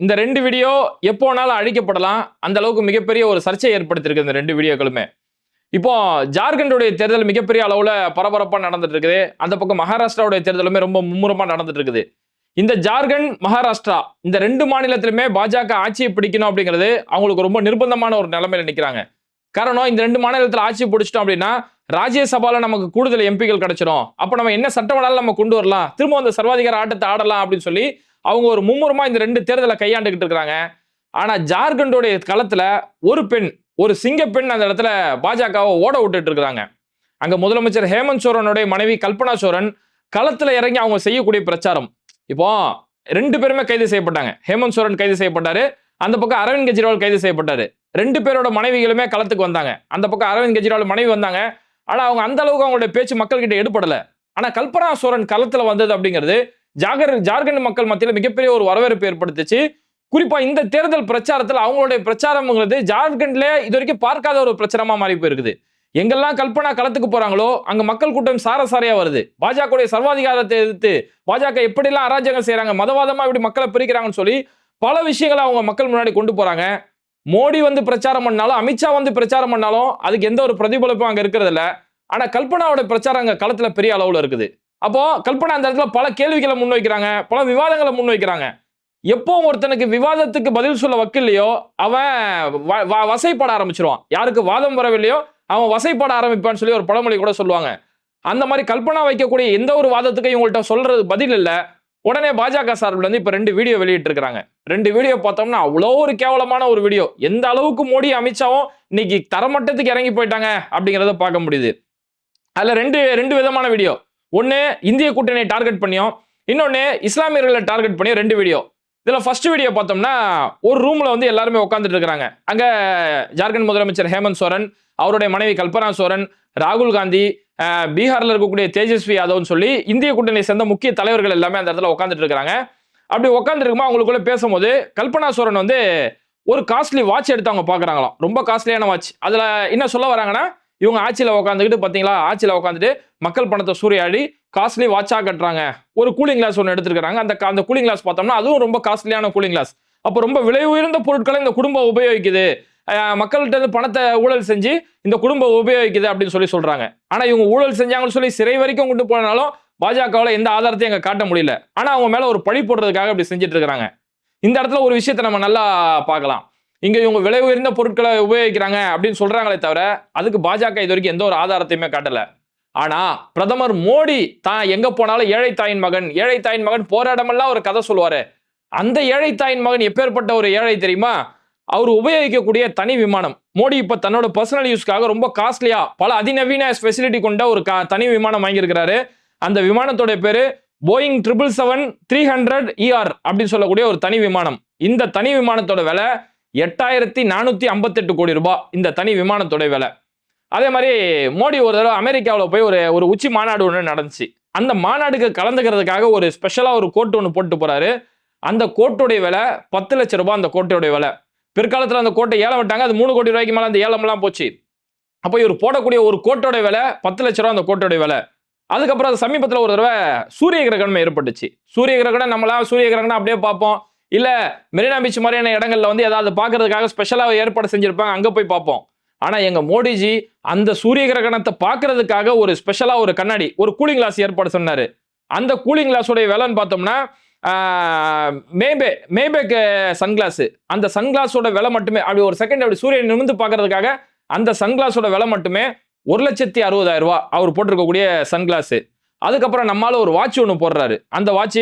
இந்த ரெண்டு வீடியோ எப்போனாலும் அழிக்கப்படலாம். அந்த அளவுக்கு மிகப்பெரிய ஒரு சர்ச்சை ஏற்படுத்தியிருக்கு இந்த ரெண்டு வீடியோக்களுமே இப்போ ஜார்க்கண்டுடைய தேர்தல் மிகப்பெரிய அளவில் பரபரப்பாக நடந்துட்டு இருக்குது அந்த பக்கம் மகாராஷ்டிராவுடைய தேர்தலுமே ரொம்ப மும்முரமாக நடந்துட்டு இருக்குது இந்த ஜார்க்கண்ட் மகாராஷ்டிரா இந்த ரெண்டு மாநிலத்திலுமே பாஜக ஆட்சியை பிடிக்கணும் அப்படிங்கிறது அவங்களுக்கு ரொம்ப நிர்பந்தமான ஒரு நிலைமையில நிற்கிறாங்க காரணம் இந்த ரெண்டு மாநிலத்தில் ஆட்சி பிடிச்சிட்டோம் அப்படின்னா ராஜ்யசபாவில் நமக்கு கூடுதல் எம்பிகள் கிடைச்சிடும் அப்போ நம்ம என்ன சட்டம் வேணாலும் நம்ம கொண்டு வரலாம்? திரும்ப அந்த சர்வாதிகார ஆட்டத்தை ஆடலாம் அப்படின்னு சொல்லி அவங்க ஒரு மும்முரமாக இந்த ரெண்டு தேர்தலை கையாண்டுகிட்டு இருக்கிறாங்க. ஆனால் ஜார்க்கண்டோடைய களத்தில் ஒரு பெண் ஒரு சிங்க பெண் அந்த இடத்துல பாஜகவை ஓட விட்டுட்டு இருக்கிறாங்க. அங்கே முதலமைச்சர் ஹேமந்த் சோரனுடைய மனைவி கல்பனா சோரன் களத்தில் இறங்கி அவங்க செய்யக்கூடிய பிரச்சாரம். இப்போ ரெண்டு பேருமே கைது செய்யப்பட்டாங்க. ஹேமந்த் சோரன் கைது செய்யப்பட்டாரு. அந்த பக்கம் அரவிந்த் கெஜ்ரிவால் கைது செய்யப்பட்டாரு. ரெண்டு பேரோட மனைவிகளுமே களத்துக்கு வந்தாங்க. அந்த பக்கம் அரவிந்த் கெஜ்ரிவால் மனைவி வந்தாங்க. ஆனால் அவங்க அந்த அளவுக்கு அவங்களுடைய பேச்சு மக்கள்கிட்ட எடுபடலை. ஆனால் கல்பனா சோரன் களத்தில் வந்தது அப்படிங்கிறது ஜாகர் ஜார்க்கண்ட் மக்கள் மத்தியில் மிகப்பெரிய ஒரு வரவேற்பு ஏற்படுத்துச்சு. குறிப்பா இந்த தேர்தல் பிரச்சாரத்தில் அவங்களுடைய பிரச்சாரம்ங்கிறது ஜார்க்கண்ட்ல இது வரைக்கும் பார்க்காத ஒரு பிரச்சாரமா மாறி போயிருக்குது. எங்கெல்லாம் கல்பனா களத்துக்கு போறாங்களோ அங்க மக்கள் கூட்டம் சாரசாரியா வருது. பாஜகவுடைய சர்வாதிகாரத்தை எதிர்த்து பாஜக எப்படிலாம் அராஜகம் செய்யறாங்க மதவாதமா இப்படி மக்களை பிரிக்கிறாங்கன்னு சொல்லி பல விஷயங்களை அவங்க மக்கள் முன்னாடி கொண்டு போறாங்க. மோடி வந்து பிரச்சாரம் பண்ணாலும் அமித்ஷா வந்து பிரச்சாரம் பண்ணாலும் அதுக்கு எந்த ஒரு பிரதிபலிப்பும் அங்க இருக்கிறது இல்ல ஆனா கல்பனாவோட பிரச்சாரம் அங்க களத்துல பெரிய அளவுல இருக்குது. அப்போ கல்பனா அந்த இடத்துல பல கேள்விகளை முன்வைக்கிறாங்க பல விவாதங்களை முன்வைக்கிறாங்க. எப்போ ஒருத்தனுக்கு விவாதத்துக்கு பதில் சொல்ல வக்கில்லையோ அவன் வ- வ- வசைப்பட ஆரம்பிச்சிருவான். யாருக்கு வாதம் வரவில்லையோ அவன் வசைப்பட ஆரம்பிப்பான்னு சொல்லி ஒரு பழமொழி கூட சொல்லுவாங்க. அந்த மாதிரி கல்பனா வைக்கக்கூடிய எந்த ஒரு வாதத்துக்கும் இவங்கள்ட்ட சொல்றது பதில் இல்லை. உடனே பாஜக சார்பில் வந்து இப்போ ரெண்டு வீடியோ வெளியிட்டிருக்கிறாங்க. ரெண்டு வீடியோ பார்த்தோம்னா அவ்வளோ ஒரு கேவலமான ஒரு வீடியோ. எந்த அளவுக்கு மோடி அமித்ஷாவும் இன்னைக்கு தரமட்டத்துக்கு இறங்கி போயிட்டாங்க அப்படிங்கிறத பார்க்க முடியுது. அதில் ரெண்டு ரெண்டு விதமான வீடியோ. ஒன்று இந்திய கூட்டணியை டார்கெட் பண்ணியும். இன்னொன்று இஸ்லாமியர்களை டார்கெட் பண்ணியும் ரெண்டு வீடியோ இதில் ஃபர்ஸ்ட் வீடியோ பார்த்தோம்னா ஒரு ரூமில் வந்து எல்லாருமே உட்காந்துட்டு இருக்கிறாங்க. அங்கே ஜார்க்கண்ட் முதலமைச்சர் ஹேமந்த் சோரன் அவருடைய மனைவி கல்பனா சோரன் ராகுல் காந்தி பீகாரில் இருக்கக்கூடிய தேஜஸ்வி யாதவ்னு சொல்லி இந்திய கூட்டணியை சேர்ந்த முக்கிய தலைவர்கள் எல்லாமே அந்த இடத்துல உட்காந்துட்டு இருக்கிறாங்க. அப்படி உட்காந்துருக்குமா அவங்களுக்குள்ள பேசும்போது கல்பனா சோரன் வந்து ஒரு காஸ்ட்லி வாட்ச் எடுத்து அவங்க பார்க்குறாங்களாம். ரொம்ப காஸ்ட்லியான வாட்ச் அதில் என்ன சொல்ல வராங்கன்னா இவங்க ஆட்சியில் உட்காந்துக்கிட்டு பார்த்தீங்களா ஆட்சியில் உட்காந்துட்டு மக்கள் பணத்தை சூறையாடி காஸ்ட்லி வாட்சாக கட்டுறாங்க. ஒரு கூலிங் கிளாஸ் ஒன்று எடுத்துருக்காங்க அந்த அந்த கூலிங் கிளாஸ் பார்த்தோம்னா அதுவும் ரொம்ப காஸ்ட்லியான கூலிங் கிளாஸ் அப்போ ரொம்ப விலை உயர்ந்த பொருட்களை இந்த குடும்பம் உபயோகிக்குது. மக்கள்கிட்ட இருந்து பணத்தை ஊழல் செஞ்சு இந்த குடும்பம் உபயோகிக்குது அப்படின்னு சொல்லி சொல்றாங்க. ஆனால் இவங்க ஊழல் செஞ்சாங்கன்னு சொல்லி சிறை வரைக்கும் கொண்டு போனாலும் பாஜகவில் எந்த ஆதாரத்தையும் அங்கே காட்ட முடியல. ஆனால் அவங்க மேலே ஒரு பழி போடுறதுக்காக அப்படி செஞ்சுட்டு இருக்கிறாங்க. இந்த இடத்துல ஒரு விஷயத்தை நம்ம நல்லா பார்க்கலாம். இங்க இவங்க விலை உயர்ந்த பொருட்களை உபயோகிக்கிறாங்க அப்படின்னு சொல்றாங்களே தவிர அதுக்கு பாஜக இது வரைக்கும் எந்த ஒரு ஆதாரத்தையுமே காட்டல. ஆனா பிரதமர் மோடி தான் எங்க போனாலும் ஏழை தாயின் மகன் ஏழை தாயின் மகன் போராடமெல்லாம் ஒரு கதை சொல்லுவாரு. அந்த ஏழை தாயின் மகன் எப்பேற்பட்ட ஒரு ஏழை தெரியுமா? அவர் உபயோகிக்கக்கூடிய தனி விமானம். மோடி இப்ப தன்னோட பர்சனல் யூஸ்க்காக ரொம்ப காஸ்ட்லியா பல அதிநவீன ஃபெசிலிட்டி கொண்ட ஒரு கா- தனி விமானம் வாங்கியிருக்கிறாரு. அந்த விமானத்தோட பேரு Boeing triple seven three hundred ER அப்படின்னு சொல்லக்கூடிய ஒரு தனி விமானம். இந்த தனி விமானத்தோட விலை எட்டாயிரத்தி நானூற்றி ஐம்பத்தெட்டு கோடி ரூபாய் இந்த தனி விமானத்தோட விலை. அதே மாதிரி மோடி ஒரு தடவை அமெரிக்காவில் போய் ஒரு ஒரு உச்சி மாநாடு ஒன்று நடந்துச்சு. அந்த மாநாடுக்கு கலந்துக்கிறதுக்காக ஒரு ஸ்பெஷலாக ஒரு கோட்டு ஒன்று போட்டு போகிறாரு அந்த கோட்டுடைய விலை பத்து லட்ச ரூபாய் அந்த கோட்டையுடைய விலை. பிற்காலத்தில் அந்த கோட்டை ஏலம் விட்டாங்க. அது மூணு கோடி ரூபாய்க்கு மேலே அந்த ஏலமெல்லாம் போச்சு. அப்போ இவர் போடக்கூடிய ஒரு கோட்டோட விலை பத்து லட்ச ரூபா அந்த கோட்டோடைய விலை. அதுக்கப்புறம் அது சமீபத்தில் ஒரு தடவை சூரிய கிரகணம் ஏற்பட்டுச்சு. சூரிய கிரகணம் நம்மளாம் சூரிய கிரகணம் அப்படியே பார்ப்போம். இல்லை மெரினா பீச் மாதிரியான இடங்கள்ல வந்து ஏதாவது பார்க்கறதுக்காக ஸ்பெஷலாக ஏற்பாடு செஞ்சிருப்பாங்க. அங்கே போய் பார்ப்போம். ஆனால் எங்கள் மோடிஜி அந்த சூரிய கிரகணத்தை பார்க்கறதுக்காக ஒரு ஸ்பெஷலாக ஒரு கண்ணாடி ஒரு கூலிங் கிளாஸ் ஏற்பாடு சொன்னார். அந்த கூலிங் கிளாஸோடைய விலைன்னு பார்த்தோம்னா ஆஹ், மேபே மேபேக் சன்கிளாஸ் அந்த சன்கிளாஸோட விலை மட்டுமே அப்படி ஒரு செகண்ட் அப்படி சூரியன் நிமிர்ந்து பார்க்கறதுக்காக அந்த சன்கிளாஸோட விலை மட்டுமே ஒரு லட்சத்தி அறுபதாயிரம் ரூபா அவர் போட்டிருக்கக்கூடிய சன்கிளாஸு அதுக்கப்புறம் நம்மளால ஒரு வாட்ச் ஒன்று போடுறாரு. அந்த வாட்ச்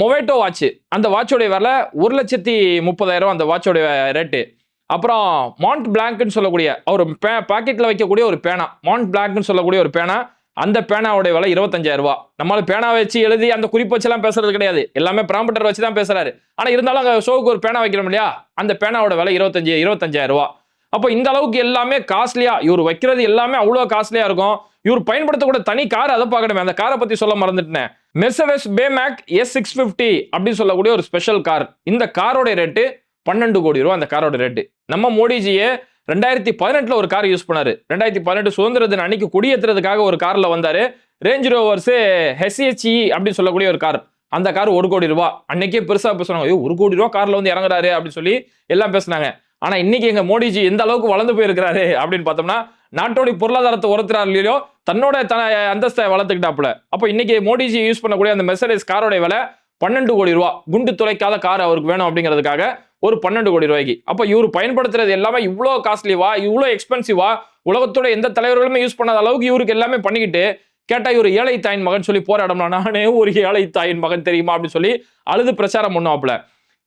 மொவேட்டோ வாட்ச் அந்த வாட்சோடைய வரல ஒரு லட்சத்தி முப்பதாயிரம் அந்த வாட்சோடைய ரேட்டு. அப்புறம் மாண்ட் பிளாங்க்னு சொல்லக்கூடிய ஒரு பே பாக்கெட்டில் வைக்கக்கூடிய ஒரு பேனா. மாண்ட் பிளாங்க்னு சொல்லக்கூடிய ஒரு பேனா. அந்த பேனாவுடைய விலை இருபத்தஞ்சாயிரம் ரூபா. நம்மளால பேனா வச்சு எழுதி அந்த குறிப்பு வச்செல்லாம் பேசுறது கிடையாது. எல்லாமே ப்ராம்பட்டர் வச்சு தான் பேசுறாரு. ஆனால் இருந்தாலும் அங்கே ஷோவுக்கு ஒரு பேனா வைக்கிறோம் இல்லையா? அந்த பேனாவோட விலை இருபத்தஞ்சு இருபத்தஞ்சாயிரம் ரூபா. அப்போ இந்த அளவுக்கு எல்லாமே காஸ்ட்லியா இவர் வைக்கிறது எல்லாமே அவ்வளோ காஸ்ட்லியா இருக்கும். இவர் பயன்படுத்தக்கூடிய தனி கார் அதை பார்க்கணுமே. அந்த காரை பத்தி சொல்ல மறந்துட்டேன். மெர்சடஸ் பேமேக் எஸ் சிக்ஸ் ஃபிஃப்டி அப்படின்னு சொல்லக்கூடிய ஒரு ஸ்பெஷல் கார் இந்த காரோட ரேட்டு பன்னெண்டு கோடி ரூபா அந்த காரோட ரேட்டு நம்ம மோடிஜியே ரெண்டாயிரத்தி பதினெட்டில் ஒரு கார் யூஸ் பண்ணார். ரெண்டாயிரத்தி பதினெட்டு சுதந்திர தின அன்னைக்கு குடியேற்றுறதுக்காக ஒரு காரில் வந்தார். ரேஞ்ச் ரோவர்ஸ் ஹெச்இ அப்படின்னு சொல்லக்கூடிய ஒரு கார் அந்த கார் ஒரு கோடி ரூபா அன்னைக்கே பெருசாக பேசுனாங்க ஐயோ ஒரு கோடி ரூபா காரில் வந்து இறங்குறாரு அப்படின்னு சொல்லி எல்லாம் பேசுனாங்க. ஆனால் இன்னைக்கு எங்கள் மோடிஜி எந்த அளவுக்கு வளர்ந்து போயிருக்கிறாரு அப்படின்னு பார்த்தோம்னா நாட்டோடைய பொருளாதாரத்தை உரத்துறாரு இல்லையோ தன்னோட தன அந்தஸ்தை வளர்த்துக்கிட்டாப்புல. அப்போ இன்னைக்கு மோடிஜி யூஸ் பண்ணக்கூடிய அந்த மெர்சடைஸ் காரோடைய விலை பன்னெண்டு கோடி ரூபா. குண்டு துளைக்காத கார் அவருக்கு வேணும் அப்படிங்கிறதுக்காக ஒரு பன்னெண்டு கோடி ரூபாய்க்கு. அப்போ இவர் பயன்படுத்துறது எல்லாமே இவ்வளோ காஸ்ட்லிவா இவ்வளோ எக்ஸ்பென்சிவா உலகத்தோட எந்த தலைவர்களுமே யூஸ் பண்ணாத அளவுக்கு இவருக்கு எல்லாமே பண்ணிக்கிட்டு கேட்டால் இவர் ஏழை தாயின் மகன் சொல்லி போராடம்னா நானே ஒரு ஏழை தாயின் மகன் தெரியுமா அப்படின்னு சொல்லி அழுது பிரச்சாரம் பண்ணுவாப்புல.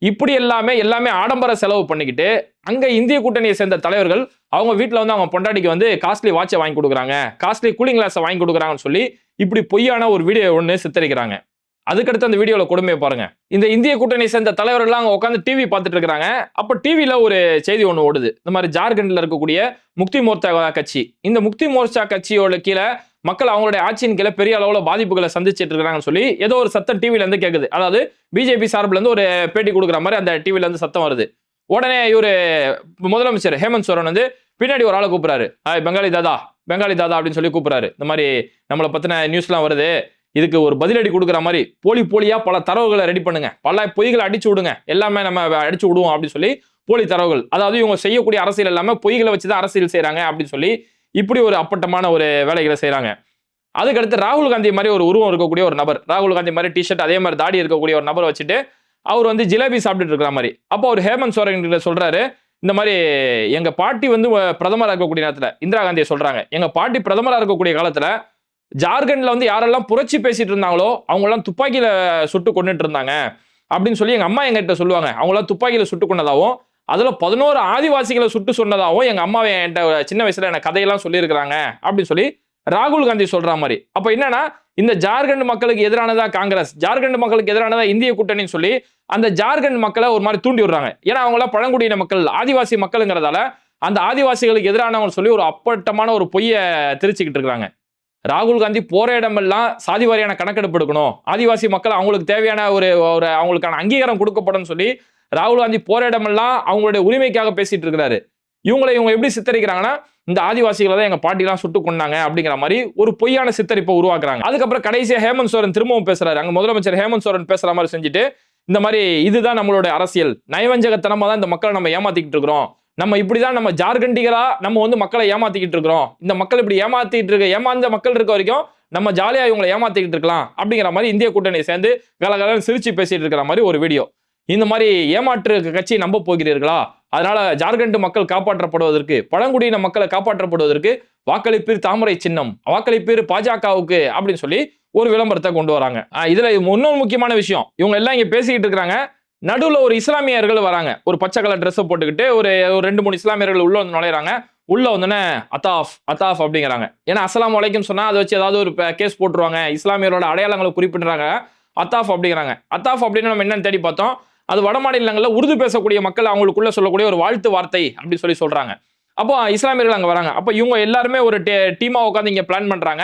இப்படி எல்லாமே எல்லாமே ஆடம்பர செலவு பண்ணிக்கிட்டு அங்க இந்திய கூட்டணியை சேர்ந்த தலைவர்கள் அவங்க வீட்டில் வந்து அவங்க பொண்டாட்டிக்கு வந்து காஸ்ட்லி வாட்சை வாங்கி கொடுக்குறாங்க. காஸ்ட்லி கூலிங் கிளாஸை வாங்கி கொடுக்குறாங்கன்னு சொல்லி இப்படி பொய்யான ஒரு வீடியோ ஒன்று சித்தரிக்கிறாங்க. அதுக்கடுத்து அந்த வீடியோவில் கொடுமையை பாருங்க. இந்த இந்திய கூட்டணி சேர்ந்த தலைவர்கள்லாம் அங்கே உட்காந்து டிவி பார்த்துட்டு இருக்கிறாங்க அப்போ டிவியில் ஒரு செய்தி ஒன்று ஓடுது. இந்த மாதிரி ஜார்க்கண்டில் இருக்கக்கூடிய முக்தி மோர்ச்சா கட்சி. இந்த முக்தி மோர்ச்சா கட்சியோட கீழே மக்கள் அவங்களுடைய ஆட்சியின் கீழே பெரிய அளவில் பாதிப்புகளை சந்திச்சிட்டு இருக்கிறாங்கன்னு சொல்லி ஏதோ ஒரு சத்தம் டிவிலேருந்து கேட்குது அதாவது பிஜேபி சார்பிலேருந்து ஒரு பேட்டி கொடுக்குற மாதிரி அந்த டிவிலேருந்து சத்தம் வருது. உடனே இவரு முதலமைச்சர் ஹேமந்த் சோரன் வந்து பின்னாடி ஒரு ஆளை கூப்பிடுறாரு பெங்காலி தாதா பெங்காலி தாதா அப்படின்னு சொல்லி கூப்பிடுறாரு இந்த மாதிரி நம்மளை பற்றின நியூஸ்லாம் வருது. இதுக்கு ஒரு பதிலடி கொடுக்குற மாதிரி போலி போலியா பல தரவுகளை ரெடி பண்ணுங்க. பல பொய்களை அடிச்சு விடுங்க. எல்லாமே நம்ம அடிச்சு விடுவோம் அப்படின்னு சொல்லி போலி தரவுகள். அதாவது இவங்க செய்யக்கூடிய அரசியல் எல்லாமே பொய்களை வச்சு தான் அரசியல் செய்கிறாங்க அப்படின்னு சொல்லி இப்படி ஒரு அப்பட்டமான ஒரு வேலைகளை செய்றாங்க. அதுக்கடுத்து ராகுல் காந்தி மாதிரி ஒரு உருவம் இருக்கக்கூடிய ஒரு நபர். ராகுல் காந்தி மாதிரி டிஷர்ட் அதே மாதிரி தாடி இருக்கக்கூடிய ஒரு நபர் வச்சுட்டு அவர் வந்து ஜிலேபி சாப்பிட்டுட்டு இருக்கிற மாதிரி. அப்போ அவர் ஹேமந்த் சோரன் கிட்ட சொல்றாரு இந்த மாதிரி எங்க பாட்டி வந்து பிரதமராக இருக்கக்கூடிய நேரத்தில் இந்திரா காந்தியை சொல்றாங்க. எங்க பாட்டி பிரதமராக இருக்கக்கூடிய காலத்துல ஜார்க்கண்ட்ல வந்து யாரெல்லாம் புரட்சி பேசிட்டு இருந்தாங்களோ அவங்களாம் துப்பாக்கியில சுட்டு கொண்டுட்டு இருந்தாங்க அப்படின்னு சொல்லி எங்க அம்மா எங்கிட்ட சொல்லுவாங்க. அவங்களாம் துப்பாக்கியில சுட்டு கொண்டதாகவும் அதுல பதினோரு ஆதிவாசிகளை சுட்டு சொன்னதாகவும் எங்க அம்மா என்கிட்ட சின்ன வயசுல எனக்கு கதையெல்லாம் சொல்லியிருக்கிறாங்க அப்படின்னு சொல்லி ராகுல் காந்தி சொல்ற மாதிரி. அப்ப என்னன்னா இந்த ஜார்க்கண்ட் மக்களுக்கு எதிரானதா காங்கிரஸ் ஜார்க்கண்ட் மக்களுக்கு எதிரானதா இந்திய கூட்டணின்னு சொல்லி அந்த ஜார்க்கண்ட் மக்களை ஒரு மாதிரி தூண்டி விடுறாங்க. ஏன்னா அவங்களாம் பழங்குடியின மக்கள் ஆதிவாசி மக்களுங்கிறதால அந்த ஆதிவாசிகளுக்கு எதிரானவங்க சொல்லி ஒரு அப்பட்டமான ஒரு பொய்யை திரிச்சுக்கிட்டு இருக்கிறாங்க ராகுல் காந்தி போற இடமெல்லாம் சாதி வாரியான கணக்கெடுப்பு எடுக்கணும். ஆதிவாசி மக்கள் அவங்களுக்கு தேவையான ஒரு ஒரு அவங்களுக்கான அங்கீகாரம் கொடுக்கப்படும் சொல்லி ராகுல் காந்தி போற இடமெல்லாம் அவங்களுடைய உரிமைக்காக பேசிட்டு இருக்கிறாரு. இவங்களை இவங்க எப்படி சித்தரிக்கிறாங்கன்னா இந்த ஆதிவாசிகளை தான் எங்க பாட்டிலாம் சுட்டு கொண்டாங்க அப்படிங்கிற மாதிரி ஒரு பொய்யான சித்தரிப்பை உருவாக்குறாங்க. அதுக்கப்புறம் கடைசியா ஹேமந்த் சோரன் திரும்பவும் பேசுறாரு. அங்க முதலமைச்சர் ஹேமந்த் சோரன் பேசுற மாதிரி செஞ்சுட்டு இந்த மாதிரி இதுதான் நம்மளோட அரசியல். நயவஞ்சகத்தனமா தான் இந்த மக்களை நம்ம ஏமாத்திக்கிட்டு இருக்கிறோம். நம்ம இப்படிதான் நம்ம ஜார்க்கண்டிகளா நம்ம வந்து மக்களை ஏமாத்திக்கிட்டு இருக்கிறோம். இந்த மக்கள் இப்படி ஏமாத்திட்டு இருக்க ஏமாந்த மக்கள் இருக்க வரைக்கும் நம்ம ஜாலியாக இவங்களை ஏமாத்திக்கிட்டு இருக்கலாம் அப்படிங்கிற மாதிரி இந்திய கூட்டணியை சேர்ந்து கலகலன்னு சிரிச்சு பேசிட்டு இருக்கிற மாதிரி ஒரு வீடியோ. இந்த மாதிரி ஏமாற்று கட்சியை நம்ப போகிறீர்களா? அதனால ஜார்க்கண்ட் மக்கள் காப்பாற்றப்படுவதற்கு பழங்குடியின மக்களை காப்பாற்றப்படுவதற்கு வாக்களிப்பீர் தாமரை சின்னம் வாக்களிப்பீர் பாஜகவுக்கு அப்படின்னு சொல்லி ஒரு விளம்பரத்தை கொண்டு வராங்க. இதுல இன்னொரு முக்கியமான விஷயம். இவங்க எல்லாம் இங்க பேசிக்கிட்டு இருக்கிறாங்க. நடுவில் ஒரு இஸ்லாமியர்கள் வராங்க. ஒரு பச்சை கலர் ட்ரெஸ்ஸை போட்டுக்கிட்டு ஒரு ஒரு ரெண்டு மூணு இஸ்லாமியர்கள் உள்ள வந்து நுழையிறாங்க. உள்ள வந்தோடனே அத்தாஃப் அத்தாஃப் அப்படிங்கிறாங்க. ஏன்னா அஸ்லாம் அலைக்கும் சொன்னால் அதை வச்சு ஏதாவது ஒரு கேஸ் போட்டுருவாங்க. இஸ்லாமியரோட அடையாளங்களை குறிப்பிடுறாங்க. அத்தாஃப் அப்படிங்கிறாங்க. அத்தாஃப் அப்படின்னு நம்ம என்னன்னு தேடி பார்த்தோம். அது வட மாநிலங்களில் உருது பேசக்கூடிய மக்கள் அவங்களுக்குள்ள சொல்லக்கூடிய ஒரு வாழ்த்து வார்த்தை அப்படின்னு சொல்லி சொல்கிறாங்க அப்போ இஸ்லாமியர்கள் அங்கே வராங்க. அப்போ இவங்க எல்லாருமே ஒரு டீமாக உட்காந்து இங்கே பிளான் பண்ணுறாங்க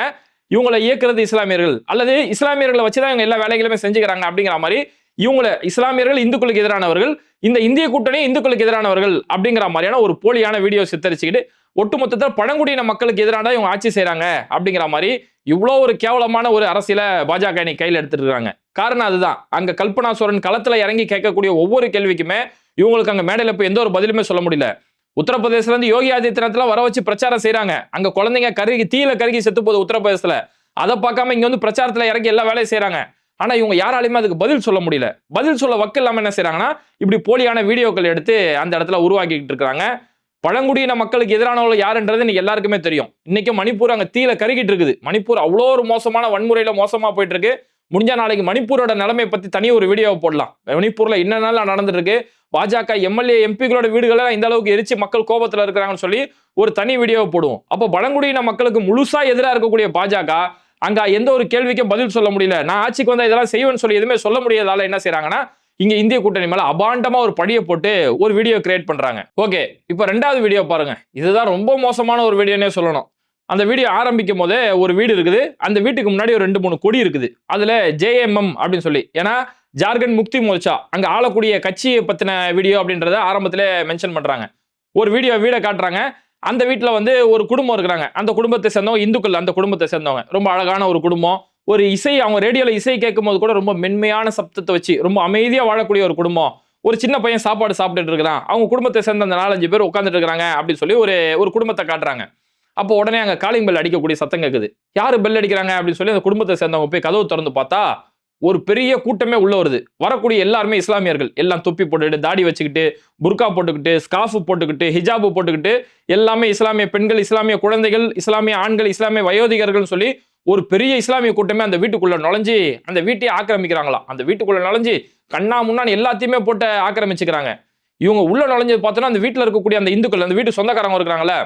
இவங்களை இயக்குறது இஸ்லாமியர்கள். அல்லது இஸ்லாமியர்களை வச்சு தான் இவங்க எல்லா வேலைகளுமே செஞ்சுக்கிறாங்க அப்படிங்கிற மாதிரி இவங்களை இஸ்லாமியர்கள் இந்துக்களுக்கு எதிரானவர்கள் இந்த இந்திய கூட்டணி இந்துக்களுக்கு எதிரானவர்கள் அப்படிங்கிற மாதிரியான ஒரு போலியான வீடியோ சித்தரிச்சுக்கிட்டு ஒட்டுமொத்தத்தில் பழங்குடியின மக்களுக்கு எதிரான இவங்க ஆட்சி செய்கிறாங்க அப்படிங்கிற மாதிரி இவ்வளோ ஒரு கேவலமான ஒரு அரசியல பாஜக அணி கையில் எடுத்துட்டு இருக்காங்க. காரணம் அதுதான். அங்கே கல்பனா சோரன் களத்தில் இறங்கி கேட்கக்கூடிய ஒவ்வொரு கேள்விக்குமே இவங்களுக்கு அங்கே மேடையில் போய் எந்த ஒரு பதிலுமே சொல்ல முடியல. உத்தரப்பிரதேசிலேருந்து யோகி ஆதித்யநாத்லாம் வர வச்சு பிரச்சாரம் செய்கிறாங்க அங்கே குழந்தைங்க கருகி தீயில கருகி செத்து போகுது உத்தரப்பிரதேசத்தில். அதை பார்க்காம இங்கே வந்து பிரச்சாரத்தில் இறங்கி எல்லா வேலையும் செய்கிறாங்க ஆனால் இவங்க யாராலையுமே அதுக்கு பதில் சொல்ல முடியல. பதில் சொல்ல வக்கு இல்லாமல் என்ன செய்கிறாங்கன்னா இப்படி போலியான வீடியோக்கள் எடுத்து அந்த இடத்துல உருவாக்கிட்டு இருக்காங்க. பழங்குடியின மக்களுக்கு எதிரானவர்கள் யாருன்றது இன்னைக்கு எல்லாருக்குமே தெரியும். இன்னைக்கு மணிப்பூர் அங்கே தீயில கருகிட்டு இருக்குது. மணிப்பூர் அவ்வளோ ஒரு மோசமான வன்முறையில் மோசமாக போயிட்டு இருக்கு முடிஞ்ச நாளைக்கு மணிப்பூரோட நிலைமை பற்றி தனி ஒரு வீடியோ போடலாம். மணிப்பூரில் என்னென்னலாம் நடந்துட்டு இருக்கு பாஜக எம்எல்ஏ எம்பிகளோட வீடுகளை இந்த அளவுக்கு எரிச்சு மக்கள் கோபத்தில் இருக்கிறாங்கன்னு சொல்லி ஒரு தனி வீடியோவை போடுவோம். அப்போ பழங்குடியின மக்களுக்கு முழுசாக எதிராக இருக்கக்கூடிய பாஜக அங்கே எந்த ஒரு கேள்விக்கும் பதில் சொல்ல முடியல. நான் ஆட்சிக்கு வந்தால் இதெல்லாம் செய்வேன்னு சொல்லி எதுவுமே சொல்ல முடியாதால என்ன செய்கிறாங்கன்னா இங்கே இந்திய கூட்டணி மேலே அபாண்டமாக ஒரு படியை போட்டு ஒரு வீடியோ கிரியேட் பண்ணுறாங்க ஓகே இப்போ ரெண்டாவது வீடியோ பாருங்க. இதுதான் ரொம்ப மோசமான ஒரு வீடியோனே சொல்லணும். அந்த வீடியோ ஆரம்பிக்கும் போதே ஒரு வீடு இருக்குது. அந்த வீட்டுக்கு முன்னாடி ஒரு ரெண்டு மூணு கொடி இருக்குது. அதில் ஜேஎம்எம் அப்படின்னு சொல்லி. ஏன்னா ஜார்க்கண்ட் முக்தி மோர்ச்சா அங்கே ஆளக்கூடிய கட்சியை பற்றின வீடியோ அப்படின்றத ஆரம்பத்தில் மென்ஷன் பண்ணுறாங்க ஒரு வீடியோ வீடை காட்டுறாங்க. அந்த வீட்டில் வந்து ஒரு குடும்பம் இருக்கிறாங்க. அந்த குடும்பத்தை சேர்ந்தவங்க இந்துக்கள் அந்த குடும்பத்தை சேர்ந்தவங்க. ரொம்ப அழகான ஒரு குடும்பம். ஒரு இசை அவங்க ரேடியோவில் இசை கேட்கும் போது கூட ரொம்ப மென்மையான சப்தத்தை வச்சு ரொம்ப அமைதியாக வாழக்கூடிய ஒரு குடும்பம். ஒரு சின்ன பையன் சாப்பாடு சாப்பிட்டுட்டு இருக்கிறான். அவங்க குடும்பத்தை சேர்ந்த அந்த நாலஞ்சு பேர் உட்காந்துட்டு இருக்கிறாங்க அப்படின்னு சொல்லி ஒரு ஒரு குடும்பத்தை காட்டுறாங்க. அப்போ உடனே அங்கே காலிங் பெல் அடிக்கக்கூடிய சத்தம் கேட்குது யார் பெல் அடிக்கிறாங்க அப்படின்னு சொல்லி அந்த குடும்பத்தை சேர்ந்தவங்க போய் கதவு திறந்து பார்த்தா ஒரு பெரிய கூட்டமே உள்ள வருது. வரக்கூடிய எல்லாருமே இஸ்லாமியர்கள். எல்லாம் தொப்பி போட்டுக்கிட்டு தாடி வச்சுக்கிட்டு புர்கா போட்டுக்கிட்டு ஸ்கார்ஃப் போட்டுக்கிட்டு ஹிஜாபு போட்டுக்கிட்டு எல்லாமே இஸ்லாமிய பெண்கள் இஸ்லாமிய குழந்தைகள் இஸ்லாமிய ஆண்கள் இஸ்லாமிய வயோதிகர்கள்னு சொல்லி ஒரு பெரிய இஸ்லாமிய கூட்டமே அந்த வீட்டுக்குள்ள நுழைஞ்சு அந்த வீட்டையே ஆக்கிரமிக்கிறாங்களாம். அந்த வீட்டுக்குள்ள நுழைஞ்சு கண்ணா முன்னான்னு எல்லாத்தையுமே போட்டு ஆக்கிரமிச்சுக்கிறாங்க. இவங்க உள்ள நுழைஞ்சது பார்த்தோன்னா அந்த வீட்டில் இருக்கக்கூடிய அந்த இந்துக்கள் அந்த வீட்டு சொந்தக்காரங்க இருக்கிறாங்களே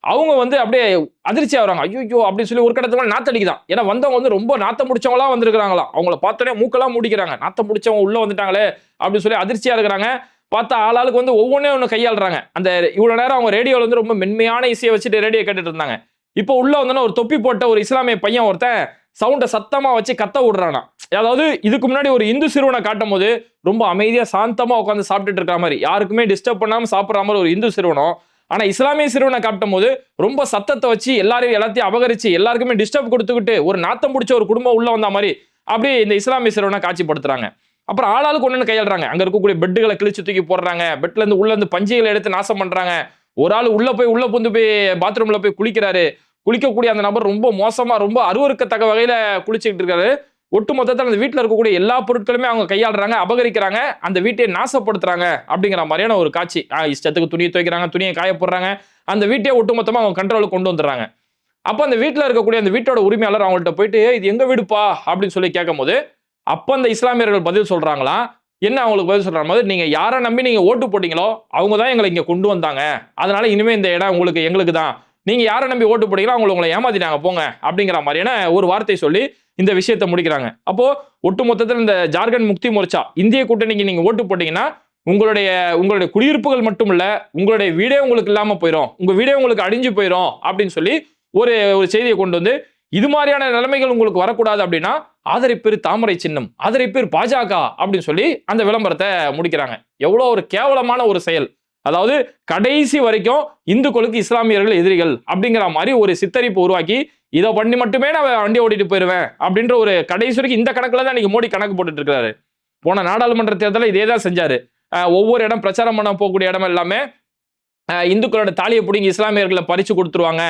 அவங்க வந்து அப்படியே அதிர்ச்சி ஆகிறாங்க. ஐயோ அப்படின்னு சொல்லி ஒரு கடத்துல நாத்தடிக்குதான் ஏன்னா வந்தவங்க வந்து ரொம்ப நாத்தம் முடிச்சவங்களா வந்திருக்கிறாங்களா? அவங்கள பார்த்தோன்னே மூக்கெல்லாம் மூடிக்கிறாங்க. நாத்தம் முடிச்சவங்க உள்ள வந்துட்டாங்களே அப்படின்னு சொல்லி அதிர்ச்சியா இருக்கிறாங்க. பார்த்தா ஆளாளுக்கு வந்து ஒவ்வொன்றே ஒன்று கையாளுறாங்க. அந்த இவ்வளோ நேரம் அவங்க ரேடியோவில் வந்து ரொம்ப மென்மையான இசையை வச்சுட்டு ரேடியோ கேட்டுட்டு இருந்தாங்க. இப்போ உள்ள வந்தோன்னா ஒரு தொப்பி போட்ட ஒரு இஸ்லாமிய பையன் ஒருத்தன் சவுண்டை சத்தமாக வச்சு கத்த விடுறானா அதாவது இதுக்கு முன்னாடி ஒரு இந்து சிறுவனை காட்டும் போது ரொம்ப அமைதியாக சாந்தமாக உட்காந்து சாப்பிட்டுட்டு இருக்கிற மாதிரி. யாருக்குமே டிஸ்டர்ப் பண்ணாமல் சாப்பிட்ற மாதிரி ஒரு இந்து சிறுவனம் ஆனால் இஸ்லாமிய சிறுவனை காட்டும் போது ரொம்ப சத்தத்தை வச்சு எல்லாரையும் எல்லாத்தையும் அபகரிச்சு எல்லாருக்குமே டிஸ்டர்ப் கொடுத்துக்கிட்டு ஒரு நாத்தம் பிடிச்ச ஒரு குடும்பம் உள்ள வந்த மாதிரி அப்படியே இந்த இஸ்லாமிய சிறுவனை காட்சிப்படுத்துறாங்க. அப்புறம் ஆளாளுக்கு ஒன்று கையாளுறாங்க. அங்கே இருக்கக்கூடிய பெட்டுகளை கிழிச்சு தூக்கி போடுறாங்க. பெட்லேருந்து உள்ளேருந்து பஞ்சிகளை எடுத்து நாசம் பண்ணுறாங்க ஒரு ஆள் உள்ளே போய் உள்ளே புந்து போய் பாத்ரூமில் போய் குளிக்கிறாரு. குளிக்கக்கூடிய அந்த நபர் ரொம்ப மோசமாக ரொம்ப அருவருக்கத்தக்க வகையில் குளிச்சுக்கிட்டு இருக்காரு. ஒட்டு மொத்தத்தில் அந்த வீட்டில் இருக்கக்கூடிய எல்லா பொருட்களுமே அவங்க கையாளுறாங்க அபகரிக்கிறாங்க அந்த வீட்டையே நாசப்படுத்துறாங்க அப்படிங்கிற மாதிரியான ஒரு காட்சி. இஷ்டத்துக்கு துணியை துவைக்கிறாங்க துணியை காய போடுறாங்க அந்த வீட்டையே ஒட்டுமொத்தமாக அவங்க கண்ட்ரோலுக்கு கொண்டு வந்துடுறாங்க. அப்போ அந்த வீட்டில் இருக்கக்கூடிய அந்த வீட்டோட உரிமையாளர் அவங்கள்ட்ட போயிட்டு இது எங்கே வீடுப்பா? அப்படின்னு சொல்லி கேட்கும்போது அப்போ அந்த இஸ்லாமியர்கள் பதில் சொல்கிறாங்களா என்ன அவங்களுக்கு பதில் சொல்கிற மாதிரி நீங்கள் யாரை நம்பி நீங்கள் ஓட்டு போட்டீங்களோ அவங்க தான் எங்களை இங்கே கொண்டு வந்தாங்க. அதனால இனிமே இந்த இடம் உங்களுக்கு எங்களுக்கு தான் நீங்க யாரை நம்பி ஓட்டு போட்டீங்களோ அவங்க உங்களை ஏமாத்திட்டாங்க போங்க அப்படிங்கிற மாதிரியான ஒரு வார்த்தை சொல்லி இந்த விஷயத்தை முடிக்கிறாங்க. அப்போ ஒட்டு மொத்தத்தில் இந்த ஜார்க்கண்ட் முக்தி மோர்ச்சா இந்திய கூட்டணிக்கு நீங்க ஓட்டு போட்டீங்கன்னா உங்களுடைய உங்களுடைய குடியிருப்புகள் மட்டும் இல்ல உங்களுடைய வீடே உங்களுக்கு இல்லாம போயிடும் உங்க வீடே உங்களுக்கு அழிஞ்சு போயிடும் அப்படின்னு சொல்லி ஒரு ஒரு செய்தியை கொண்டு வந்து இது மாதிரியான நிலைமைகள் உங்களுக்கு வரக்கூடாது அப்படின்னா ஆதரிப்பேர் தாமரை சின்னம் ஆதரிப்பேர் பாஜக அப்படின்னு சொல்லி அந்த விளம்பரத்தை முடிக்கிறாங்க. எவ்வளோ ஒரு கேவலமான ஒரு செயல். அதாவது கடைசி வரைக்கும் இந்துக்களுக்கு இஸ்லாமியர்கள் எதிரிகள் அப்படிங்கிற மாதிரி ஒரு சித்தரிப்பு உருவாக்கி இதை பண்ணி மட்டுமே நான் வண்டி ஓட்டிட்டு போயிடுவேன் அப்படின்ற ஒரு கடைசி வரைக்கும் இந்த கணக்குல தான் இன்னைக்கு மோடி கணக்கு போட்டுட்டு இருக்கிறாரு. போன நாடாளுமன்ற தேர்தலில் இதே தான் செஞ்சாரு. ஒவ்வொரு இடம் பிரச்சாரம் பண்ண போகக்கூடிய இடம் எல்லாமே இந்துக்களோட தாலியை பிடிங்கி இஸ்லாமியர்களை பறிச்சு கொடுத்துருவாங்க.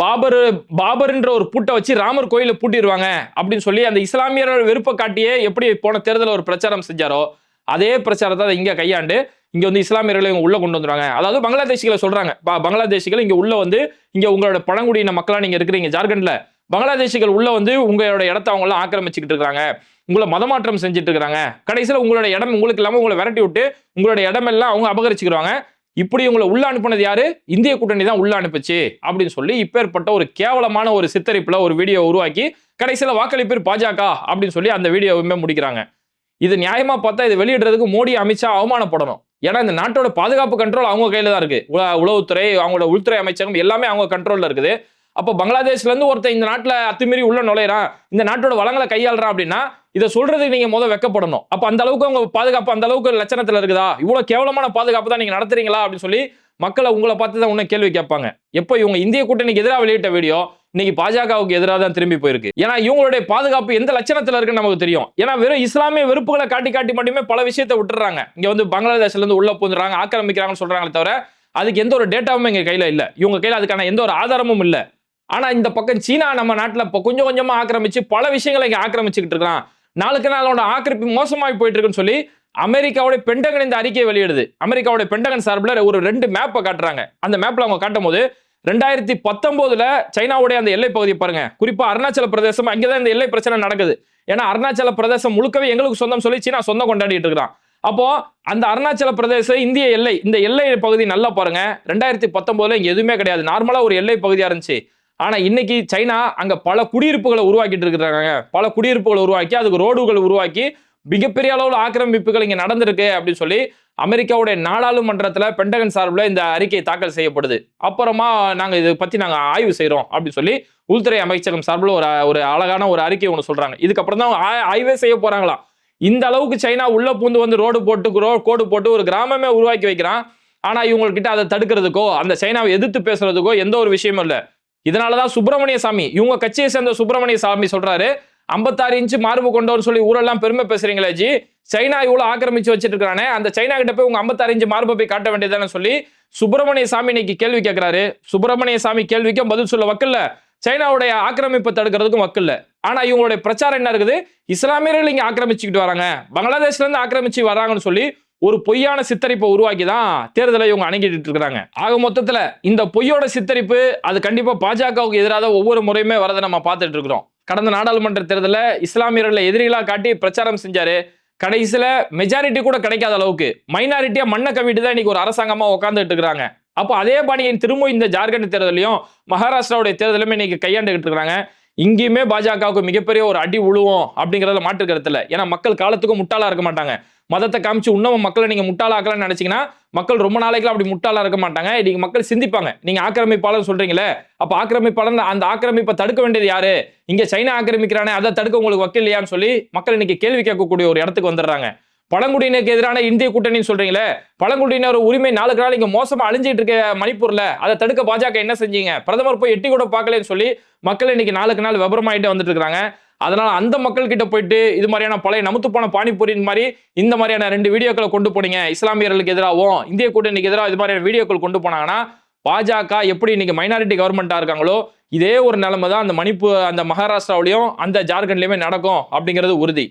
பாபர் பாபர்ன்ற ஒரு பூட்டை வச்சு ராமர் கோயிலை பூட்டிடுவாங்க அப்படின்னு சொல்லி அந்த இஸ்லாமியரோட வெறுப்பை காட்டியே எப்படி போன தேர்தலில் ஒரு பிரச்சாரம் செஞ்சாரோ அதே பிரச்சாரத்தை அதை இங்கே கையாண்டு இங்கே வந்து இஸ்லாமியர்களை இவங்க உள்ளே கொண்டு வந்துடுவாங்க அதாவது பங்களாதேஷிகளை சொல்கிறாங்க ப- பங்களாதேஷிகள் இங்கே உள்ள வந்து இங்கே உங்களோட பழங்குடியின மக்களாக நீங்கள் இருக்கிறீங்க. ஜார்க்கண்டில் பங்களாதேஷிகள் உள்ளே வந்து உங்களோட இடத்த அவங்களாம் ஆக்கிரமிச்சிக்கிட்டு ஆக்கிரமிச்சுக்கிட்டு இருக்காங்க. உங்களை மதமாற்றம் செஞ்சுட்டு இருக்கிறாங்க கடைசியில் உங்களோட இடம் உங்களுக்கு இல்லாமல் உங்களை விரட்டி விட்டு உங்களோட இடமெல்லாம் அவங்க அபகரிச்சுக்கிறாங்க இப்படி உங்களை உள்ள அனுப்பினது யாரு? இந்திய கூட்டணி தான் உள்ள அனுப்புச்சு அப்படின்னு சொல்லி இப்பேற்பட்ட ஒரு கேவலமான ஒரு சித்தரிப்புல ஒரு வீடியோ உருவாக்கி கடைசியில் வாக்களிப்பேர் பாஜக அப்படின்னு சொல்லி அந்த வீடியோவுமே முடிக்கிறாங்க. இது நியாயமா பார்த்தா இது வெளியிடுறதுக்கு மோடி அமித்ஷா அவமானப்படணும். ஏன்னா இந்த நாட்டோட பாதுகாப்பு கண்ட்ரோல் அவங்க கையில தான் இருக்கு. உல- உளவுத்துறை அவங்களோட உள்துறை அமைச்சகம் எல்லாமே அவங்க கண்ட்ரோல்ல இருக்குது. அப்போ பங்களாதேஷ்ல இருந்து இந்த நாட்டில் அத்துமீறி உள்ள நுழையிறான் இந்த நாட்டோட வளங்களை கையாளுறான் அப்படின்னா இதை சொல்றதுக்கு நீங்க முதல் வெக்கப்படணும். அப்போ அந்த அளவுக்கு அவங்க பாதுகாப்பு அந்த அளவுக்கு லட்சணத்துல இருக்குதா? இவ்வளவு கேவலமான பாதுகாப்பு தான் நீங்க நடத்துறீங்களா? அப்படின்னு சொல்லி மக்களை உங்களை பார்த்து தான் உன்ன கேள்வி கேட்பாங்க. எப்போ இவங்க இந்திய கூட்டணிக்கு எதிராக வெளியிட்ட வீடியோ இன்னைக்கு பாஜகவுக்கு எதிராக தான் திரும்பி போயிருக்கு. ஏன்னா இவங்களுடைய பாதுகாப்பு எந்த லட்சணத்தில் இருக்குன்னு நமக்கு தெரியும். ஏன்னா வெறும் இஸ்லாமிய வெறுப்புகளை காட்டி காட்டி மட்டுமே பல விஷயத்தை விட்டுறாங்க. இங்க வந்து பங்களாதேஷ்ல இருந்து உள்ள போந்துறாங்க ஆக்கிரமிக்கிறாங்கன்னு சொல்றாங்களே தவிர அதுக்கு எந்த ஒரு டேட்டாவும் எங்க கையில இல்ல. இவங்க கையில அதுக்கான எந்த ஒரு ஆதாரமும் இல்ல. ஆனா இந்த பக்கம் சீனா நம்ம நாட்டுல இப்போ கொஞ்சம் கொஞ்சமா ஆக்கிரமிச்சு பல விஷயங்களை இங்க ஆக்கிரமிச்சுக்கிட்டு இருக்கான். நாளுக்கு நாள் அவனோட ஆக்கிரமிப்பு மோசமாகி போயிட்டு இருக்குன்னு சொல்லி அமெரிக்காவுடைய பெண்டகன் இந்த அறிக்கையை வெளியிடுது. அமெரிக்காவுடைய பெண்டகன் சார்பில் ஒரு ரெண்டு மேப்பை காட்டுறாங்க. அந்த மேப்ல அவங்க காட்டும் போது ரெண்டாயிரத்தி பத்தொன்பதுல சைனாவுடைய அந்த எல்லை பகுதி பாருங்க. குறிப்பா அருணாச்சல பிரதேசம் அங்கேதான் இந்த எல்லை பிரச்சனை நடக்குது. ஏன்னா அருணாச்சல பிரதேசம் முழுக்கவே எங்களுக்கு சொந்தம் சொல்லி சீனா சொந்தம் கொண்டாடிட்டு இருக்கிறான். அப்போ அந்த அருணாச்சல பிரதேச இந்திய எல்லை இந்த எல்லை பகுதி நல்லா பாருங்க. ரெண்டாயிரத்தி பத்தொன்பதுல இங்க எதுவுமே கிடையாது. நார்மலா ஒரு எல்லை பகுதியா இருந்துச்சு. ஆனா இன்னைக்கு சைனா அங்க பல குடியிருப்புகளை உருவாக்கிட்டு இருக்கிறாங்க. பல குடியிருப்புகளை உருவாக்கி அதுக்கு ரோடுகள் உருவாக்கி மிகப்பெரிய அளவில் ஆக்கிரமிப்புகள் இங்கே நடந்திருக்கு அப்படின்னு சொல்லி அமெரிக்காவுடைய நாடாளுமன்றத்தில் பென்டகன் சார்பில் இந்த அறிக்கை தாக்கல் செய்யப்படுது. அப்புறமா நாங்கள் இதை பற்றி நாங்கள் ஆய்வு செய்கிறோம் அப்படின்னு சொல்லி உள்துறை அமைச்சகம் சார்பில் ஒரு ஒரு அழகான ஒரு அறிக்கை ஒன்று சொல்கிறாங்க இதுக்கப்புறம் தான் ஆ- ஆய்வே செய்ய போகிறாங்களாம் இந்த அளவுக்கு சைனா உள்ளே பூந்து வந்து ரோடு போட்டு ரோ கோடு போட்டு ஒரு கிராமமே உருவாக்கி வைக்கிறான். ஆனால் இவங்கக்கிட்ட அதை தடுக்கிறதுக்கோ அந்த சைனாவை எதிர்த்து பேசுறதுக்கோ எந்த ஒரு விஷயமும் இல்லை. இதனாலதான் சுப்பிரமணிய சாமி இவங்க கட்சியை சேர்ந்த சுப்பிரமணிய சாமி சொல்கிறாரு ஐம்பத்தாறு இன்ச்சு மார்பு கொண்டவர் சொல்லி ஊரெல்லாம் பெருமை பேசுறீங்களே ஜி. சைனா இவ்வளவு ஆக்கிரமிச்சு வச்சிட்டு இருக்கானே அந்த சைனா கிட்ட போய் உங்க ஐம்பத்தாறு இன்ச்சு மார்பை போய் காட்ட வேண்டியதானே சொல்லி சுப்பிரமணிய சாமி இன்னைக்கு கேள்வி கேட்கிறாரு சுப்பிரமணிய சாமி கேள்விக்கும் பதில் சொல்ல வக்கல்ல. சைனாவுடைய ஆக்கிரமிப்பை தடுக்கிறதுக்கும் வக்கல்ல. ஆனா இவங்களுடைய பிரச்சாரம் என்ன இருக்குது? இஸ்லாமியர்கள் இங்க ஆக்கிரமிச்சுக்கிட்டு வராங்க. பங்களாதேஷ்ல இருந்து ஆக்கிரமிச்சு வராங்கன்னு சொல்லி ஒரு பொய்யான சித்தரிப்பை உருவாக்கி தான் தேர்தலை இவங்க அணுகிட்டு இருக்கிறாங்க ஆக மொத்தத்துல இந்த பொய்யோட சித்தரிப்பு அது கண்டிப்பா பாஜகவுக்கு எதிராக ஒவ்வொரு முறையுமே வரதை நம்ம பார்த்துட்டு இருக்கிறோம். கடந்த நாடாளுமன்ற தேர்தலில் இஸ்லாமியர்களை எதிரிகளாக காட்டி பிரச்சாரம் செஞ்சாரு. கடைசியில் மெஜாரிட்டி கூட கிடைக்காத அளவுக்கு மைனாரிட்டியாக மண்ணை கவிட்டு தான் இன்னைக்கு ஒரு அரசாங்கமாக உட்காந்துட்டு இருக்கிறாங்க. அப்போ அதே பாணியின் திரும்ப இந்த ஜார்க்கண்ட் தேர்தலையும் மகாராஷ்டிராவுடைய தேர்தலுமே இன்னைக்கு கையாண்டுகிட்டு இருக்கிறாங்க. இங்கேயுமே பாஜகவுக்கு மிகப்பெரிய ஒரு அடி உழுவோம் அப்படிங்கிறதுல மாற்று கருத்தில் இல்லை. ஏன்னா மக்கள் காலத்துக்கும் முட்டாளாக இருக்க மாட்டாங்க. மதத்தை காமிச்சு இன்னமும் மக்களை நீங்க முட்டாளாக்கலாம்னு நினைச்சீங்கன்னா மக்கள் ரொம்ப நாளைக்குலாம் அப்படி முட்டாளா இருக்க மாட்டாங்க. இன்றைக்கி மக்கள் சிந்திப்பாங்க. நீங்க ஆக்கிரமிப்பாளர் சொல்றீங்களே அப்ப ஆக்கிரமிப்பாளர் அந்த ஆக்கிரமிப்பை தடுக்க வேண்டியது யாரு? இங்க சைனா ஆக்கிரமிக்கிறானே அதை தடுக்க உங்களுக்கு வக்கீல் இல்லையான்னு சொல்லி மக்கள் இன்னைக்கு கேள்வி கேட்கக்கூடிய ஒரு இடத்துக்கு வந்துடுறாங்க. பழங்குடியினருக்கு எதிரான இந்திய கூட்டணின்னு சொல்றீங்களே பழங்குடியினர் உரிமை நாளுக்கு நாள் இங்க மோசமா அழிஞ்சிட்டு இருக்க மணிப்பூர்ல அதை தடுக்க பாஜக என்ன செஞ்சீங்க? பிரதமர் போய் எட்டி கூட பார்க்கலன்னு சொல்லி மக்கள் இன்னைக்கு நாளுக்கு நாள் விபரமாயிட்டே வந்துட்டு இருக்காங்க. அதனால் அந்த மக்கள்கிட்ட போயிட்டு இது மாதிரியான பழைய நமுத்துப்பான பானிபூரின் மாதிரி இந்த மாதிரியான ரெண்டு வீடியோக்களை கொண்டு போனீங்க. இஸ்லாமியர்களுக்கு எதிராகவும் இந்திய கூட்டணிக்கு எதிராக இது மாதிரியான வீடியோக்கள் கொண்டு போனாங்கன்னா பாஜக எப்படி இன்னைக்கு மைனாரிட்டி கவர்மெண்ட்டாக இருக்காங்களோ இதே ஒரு நிலைமை தான் அந்த மணிப்பூர் அந்த மகாராஷ்டிராவிலையும் அந்த ஜார்க்கண்ட்லையுமே நடக்கும் அப்படிங்கிறது உறுதி.